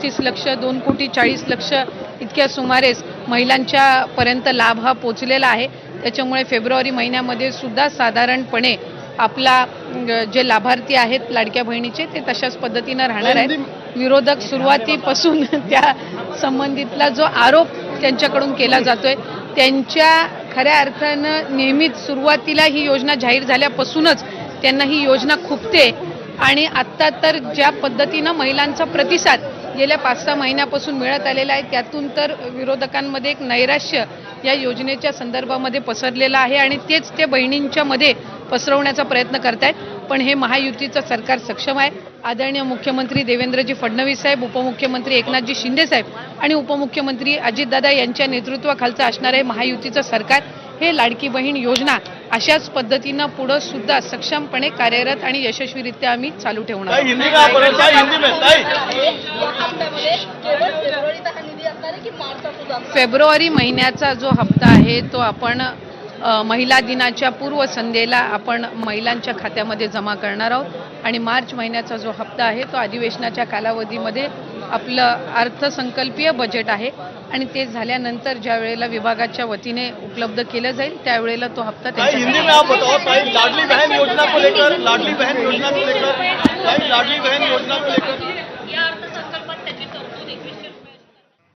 पस्तीस लक्ष दोन कोटी चाळीस लक्ष इतक्या सुमारेस महिलांच्या पर्यंत लाभ हा पोचलेला आहे. त्याच्यामुळे फेब्रुवारी महिन्यामध्ये सुद्धा साधारणपणे आपला जे लाभार्थी आहेत लाडक्या बहिणीचे ते तशाच पद्धतीनं राहणार आहेत. विरोधक सुरुवातीपासून त्या संबंधितला जो आरोप त्यांच्याकडून केला जातोय त्यांच्या खऱ्या अर्थानं नेहमीच सुरुवातीला ही योजना जाहीर झाल्यापासूनच त्यांना ही योजना खुपते. आणि आत्ता तर ज्या पद्धतीनं महिलांचा प्रतिसाद गेल्या पाच सहा महिन्यापासून मिळत आलेला आहे. त्यातून तर विरोधकांमध्ये एक नैराश्य या योजनेच्या संदर्भामध्ये पसरलेलं आहे आणि तेच ते बहिणींच्या मध्ये पसरवण्याचा प्रयत्न करतायत. पण हे महायुतीचं सरकार सक्षम आहे. आदरणीय मुख्यमंत्री देवेंद्रजी फडणवीस साहेब उपमुख्यमंत्री एकनाथजी शिंदे साहेब आणि उपमुख्यमंत्री अजितदादा यांच्या नेतृत्वाखालचं असणारं हे महायुतीचं सरकार. हे लाडकी बहीण योजना अशाच पद्धतीनं पुढं सुद्धा सक्षमपणे कार्यरत आणि यशस्वीरित्या आम्ही चालू ठेवणार? फेब्रुवारी महिन्याचा जो हप्ता आहे तो आपण महिला दिनाच्या पूर्वसंध्येला आपण महिलांच्या खात्यामध्ये जमा करणार आहोत. आणि मार्च महिन्याचा जो हप्ता आहे तो अधिवेशनाच्या कालावधीमध्ये आपलं अर्थसंकल्पीय बजेट आहे आणि ते झाल्यानंतर ज्या वेळेला विभागाच्या वतीने उपलब्ध केलं जाईल त्यावेळेला तो हप्ता लाडली बहन योजना